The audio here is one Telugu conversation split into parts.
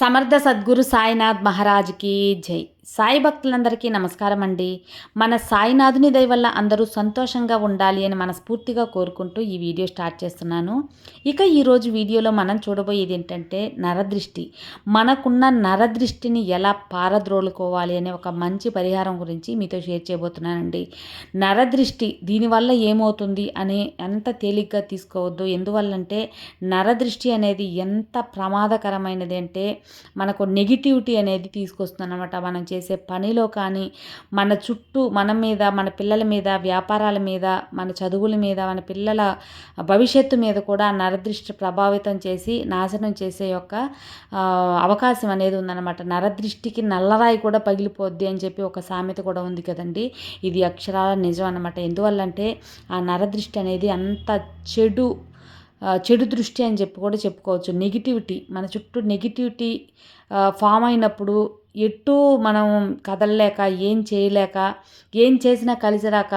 సమర్థ సద్గురు సాయినాథ్ మహారాజ్కి జై సాయి భక్తులందరికీ నమస్కారం అండి మన సాయినాథుని దయ వల్ల అందరూ సంతోషంగా ఉండాలి అని మనస్ఫూర్తిగా కోరుకుంటూ ఈ వీడియో స్టార్ట్ చేస్తున్నాను. ఇక ఈరోజు వీడియోలో మనం చూడబోయేది ఏంటంటే నరదృష్టి. మనకున్న నరదృష్టిని ఎలా పారద్రోలుకోవాలి అనే ఒక మంచి పరిహారం గురించి మీతో షేర్ చేయబోతున్నానండి. నరదృష్టి దీనివల్ల ఏమవుతుంది అని ఎంత తేలిగ్గా తీసుకోవద్దు. ఎందువల్లంటే నరదృష్టి అనేది ఎంత ప్రమాదకరమైనది అంటే మనకు నెగిటివిటీ అనేది తీసుకొస్తుంది అనమాట మనం చేసే పనిలో కానీ మన చుట్టూ మన మీద మన పిల్లల మీద వ్యాపారాల మీద మన చదువుల మీద మన పిల్లల భవిష్యత్తు మీద కూడా నరదృష్టి ప్రభావితం చేసి నాశనం చేసే యొక్క అవకాశం అనేది ఉందన్నమాట. నరదృష్టికి నల్లరాయి కూడా పగిలిపోద్ది అని చెప్పి ఒక సామెత కూడా ఉంది కదండి. ఇది అక్షరాల నిజం అనమాట ఎందువల్లంటే ఆ నరదృష్టి అనేది అంత చెడు చెడు దృష్టి అని చెప్పి కూడా చెప్పుకోవచ్చు. నెగిటివిటీ మన చుట్టూ నెగిటివిటీ ఫామ్ అయినప్పుడు ఎటు మనం కదలలేక ఏం చేయలేక ఏం చేసినా కలిసి రాక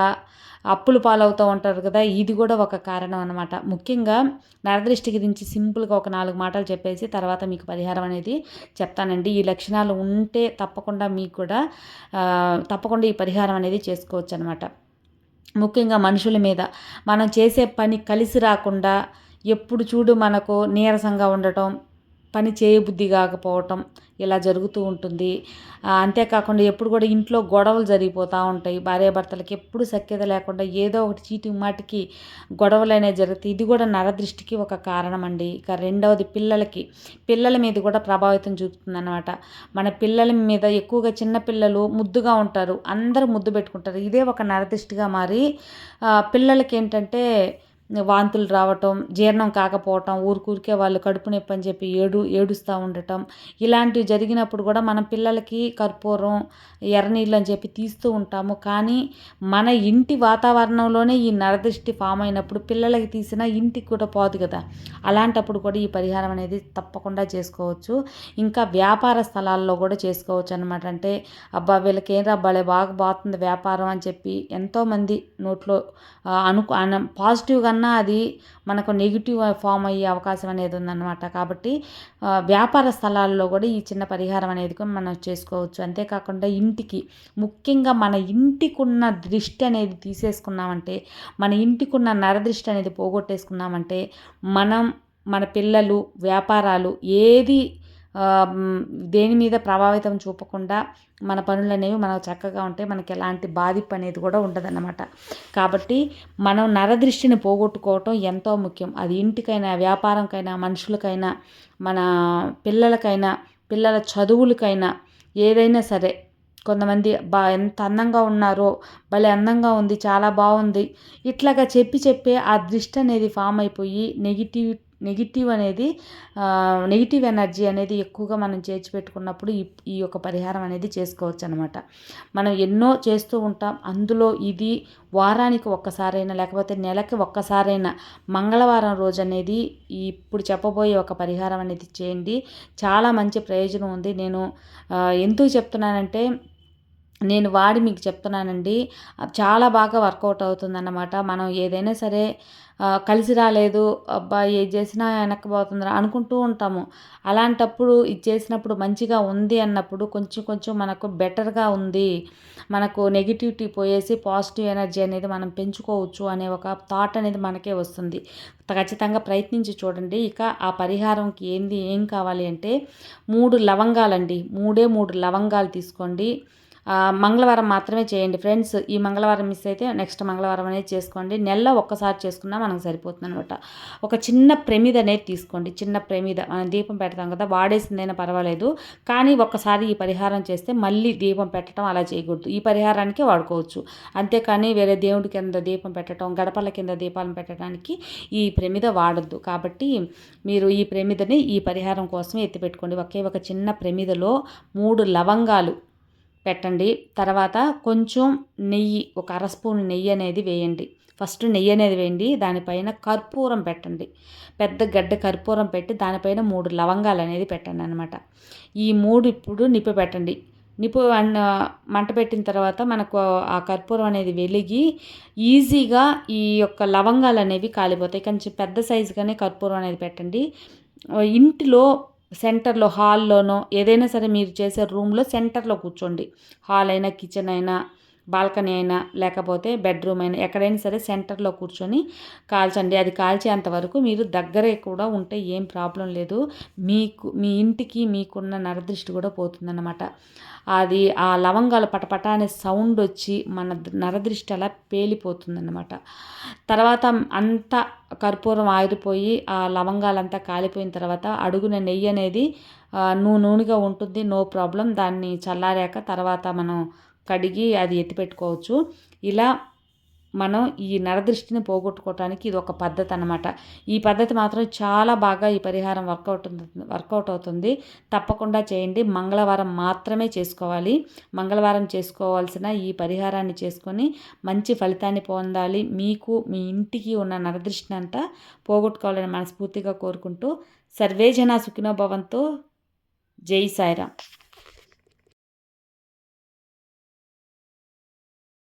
అప్పులు పాలవుతూ ఉంటారు కదా ఇది కూడా ఒక కారణం అనమాట ముఖ్యంగా నరదృష్టి గురించి సింపుల్గా ఒక నాలుగు మాటలు చెప్పేసి తర్వాత మీకు పరిహారం అనేది చెప్తానండి. ఈ లక్షణాలు ఉంటే తప్పకుండా మీకు కూడా తప్పకుండా ఈ పరిహారం అనేది చేసుకోవచ్చు అనమాట ముఖ్యంగా మనుషుల మీద మనం చేసే పని కలిసి రాకుండా ఎప్పుడు చూడు మనకు నీరసంగా ఉండటం పని చేయబుద్ధి కాకపోవటం ఇలా జరుగుతూ ఉంటుంది. అంతేకాకుండా ఎప్పుడు కూడా ఇంట్లో గొడవలు జరిగిపోతూ ఉంటాయి. భార్యాభర్తలకి ఎప్పుడు సఖ్యత లేకుండా ఏదో ఒకటి చీటి మాటికి గొడవలు అనేవి జరుగుతాయి. ఇది కూడా నరదృష్టికి ఒక కారణం అండి ఇక రెండవది పిల్లలకి. పిల్లల మీద కూడా ప్రభావితం చూపుతుంది అనమాట మన పిల్లల మీద ఎక్కువగా చిన్న పిల్లలు ముద్దుగా ఉంటారు. అందరూ ముద్దు పెట్టుకుంటారు. ఇదే ఒక నరదృష్టిగా మారి పిల్లలకి ఏంటంటే వాంతులు రావటం జీర్ణం కాకపోవటం ఊరికూరికే వాళ్ళు కడుపు నొప్పి అని చెప్పి ఏడు ఏడుస్తూ ఉండటం. ఇలాంటివి జరిగినప్పుడు కూడా మనం పిల్లలకి కర్పూరం ఎర్రనీళ్ళు అని చెప్పి తీస్తూ ఉంటాము. కానీ మన ఇంటి వాతావరణంలోనే ఈ నరదృష్టి ఫామ్ అయినప్పుడు పిల్లలకి తీసిన ఇంటికి కూడా పోదు కదా. అలాంటప్పుడు కూడా ఈ పరిహారం అనేది తప్పకుండా చేసుకోవచ్చు. ఇంకా వ్యాపార స్థలాల్లో కూడా చేసుకోవచ్చు అనమాట అంటే అబ్బా వీళ్ళకి ఏం రబ్బాలే బాగా బాగుతుంది వ్యాపారం అని చెప్పి ఎంతోమంది నోట్లో అనుకు పాజిటివ్గా కన్నా అది మనకు నెగిటివ్ ఫామ్ అయ్యే అవకాశం అనేది ఉందన్నమాట. కాబట్టి వ్యాపార స్థలాల్లో కూడా ఈ చిన్న పరిహారం అనేది కూడా మనం చేసుకోవచ్చు. అంతేకాకుండా ఇంటికి ముఖ్యంగా మన ఇంటికున్న దృష్టి అనేది తీసేసుకున్నామంటే మన ఇంటికున్న నరదృష్టి అనేది పోగొట్టేసుకున్నామంటే మనం మన పిల్లలు వ్యాపారాలు ఏది దేని మీద ప్రభావితం చూపకుండా మన పనులు అనేవి మనకు చక్కగా ఉంటే మనకి ఎలాంటి బాధింపు అనేది కూడా ఉండదన్నమాట. కాబట్టి మనం నరదృష్టిని పోగొట్టుకోవటం ఎంతో ముఖ్యం. అది ఇంటికైనా వ్యాపారంకైనా మనుషులకైనా మన పిల్లలకైనా పిల్లల చదువులకైనా ఏదైనా సరే. కొంతమంది బా ఎంత అందంగా ఉన్నారో భలే అందంగా ఉంది చాలా బాగుంది ఇట్లాగా చెప్పి చెప్పే ఆ దృష్టి అనేది ఫామ్ అయిపోయి నెగిటివ్ నెగిటివ్ అనేది నెగిటివ్ ఎనర్జీ అనేది ఎక్కువగా మనం చేర్చిపెట్టుకున్నప్పుడు ఈ ఈ యొక్క పరిహారం అనేది చేసుకోవచ్చు అనమాట మనం ఎన్నో చేస్తూ ఉంటాం. అందులో ఇది వారానికి ఒక్కసారైనా లేకపోతే నెలకి ఒక్కసారైనా మంగళవారం రోజు అనేది ఇప్పుడు చెప్పబోయే ఒక పరిహారం అనేది చేయండి. చాలా మంచి ప్రయోజనం ఉంది. నేను ఎందుకు చెప్తున్నానంటే నేను వాడి మీకు చెప్తున్నానండి. చాలా బాగా వర్కౌట్ అవుతుందన్నమాట. మనం ఏదైనా సరే కలిసి రాలేదు అబ్బా ఏది చేసినా వెనక్కిపోతుందిరా అనుకుంటూ ఉంటాము. అలాంటప్పుడు ఇది చేసినప్పుడు మంచిగా ఉంది అన్నప్పుడు కొంచెం కొంచెం మనకు బెటర్గా ఉంది. మనకు నెగిటివిటీ పోయేసి పాజిటివ్ ఎనర్జీ అనేది మనం పెంచుకోవచ్చు అనే ఒక థాట్ అనేది మనకే వస్తుంది. ఖచ్చితంగా ప్రయత్నించి చూడండి. ఇక ఆ పరిహారంకి ఏంది ఏం కావాలి అంటే మూడు లవంగాలండి. మూడే మూడు లవంగాలు తీసుకోండి. మంగళవారం మాత్రమే చేయండి. ఫ్రెండ్స్ ఈ మంగళవారం మిస్ అయితే నెక్స్ట్ మంగళవారం అనేది చేసుకోండి. నెలలో ఒక్కసారి చేసుకున్నా మనకు సరిపోతుంది అనమాట ఒక చిన్న ప్రమిద అనేది తీసుకోండి. చిన్న ప్రమిద. మనం దీపం పెడతాం కదా వాడేసిందైనా పర్వాలేదు. కానీ ఒక్కసారి ఈ పరిహారం చేస్తే మళ్ళీ దీపం పెట్టడం అలా చేయకూడదు. ఈ పరిహారానికి వాడుకోవచ్చు. అంతేకాని వేరే దేవుడి కింద దీపం పెట్టడం గడపల కింద దీపాలను పెట్టడానికి ఈ ప్రమిద వాడద్దు. కాబట్టి మీరు ఈ ప్రమిదని ఈ పరిహారం కోసమే ఎత్తిపెట్టుకోండి. ఒకే ఒక చిన్న ప్రమిదలో మూడు లవంగాలు పెట్టండి. తర్వాత కొంచెం నెయ్యి ఒక అర స్పూన్ నెయ్యి అనేది వేయండి. ఫస్ట్ నెయ్యి అనేది వేయండి. దానిపైన కర్పూరం పెట్టండి. పెద్ద గడ్డ కర్పూరం పెట్టి దానిపైన మూడు లవంగాలు అనేది పెట్టండి అనమాట ఈ మూడు ఇప్పుడు నిప్పు పెట్టండి. నిప్పు మంట పెట్టిన తర్వాత మనకు ఆ కర్పూరం అనేది వెలిగి ఈజీగా ఈ యొక్క లవంగాలు అనేవి కాలిపోతాయి. కొంచెం పెద్ద సైజుగానే కర్పూరం అనేది పెట్టండి. ఇంటిలో సెంటర్లో హాల్లోనో ఏదైనా సరే మీరు చేసే రూమ్లో సెంటర్లో కూర్చోండి. హాల్ అయినా కిచెన్ అయినా బాల్కనీ అయినా లేకపోతే బెడ్రూమ్ అయినా ఎక్కడైనా సరే సెంటర్లో కూర్చొని కాల్చండి. అది కాల్చేంత వరకు మీరు దగ్గరే కూడా ఉంటే ఏం ప్రాబ్లం లేదు. మీకు మీ ఇంటికి మీకున్న నరదృష్టి కూడా పోతుందన్నమాట. అది ఆ లవంగాలు పటపట అనే సౌండ్ వచ్చి మన నరదృష్టి అలా పేలిపోతుందన్నమాట. తర్వాత అంతా కర్పూరం ఆగిపోయి ఆ లవంగాలంతా కాలిపోయిన తర్వాత అడుగున నెయ్యి అనేది నూనె నూనెగా ఉంటుంది. No problem. దాన్ని చల్లారాక తర్వాత మనం కడిగి అది ఎత్తిపెట్టుకోవచ్చు ఇలా మనం ఈ నరదృష్టిని పోగొట్టుకోవటానికి ఇది ఒక పద్ధతి అనమాట ఈ పద్ధతి మాత్రం చాలా బాగా ఈ పరిహారం వర్కౌట్ వర్కౌట్ అవుతుంది. తప్పకుండా చేయండి. మంగళవారం మాత్రమే చేసుకోవాలి. మంగళవారం చేసుకోవాల్సిన ఈ పరిహారాన్ని చేసుకొని మంచి ఫలితాన్ని పొందాలి. మీకు మీ ఇంటికి ఉన్న నరదృష్టిని అంతా పోగొట్టుకోవాలని మనస్ఫూర్తిగా కోరుకుంటూ సర్వేజన సుఖినోభవంతో జై సాయిరామ్.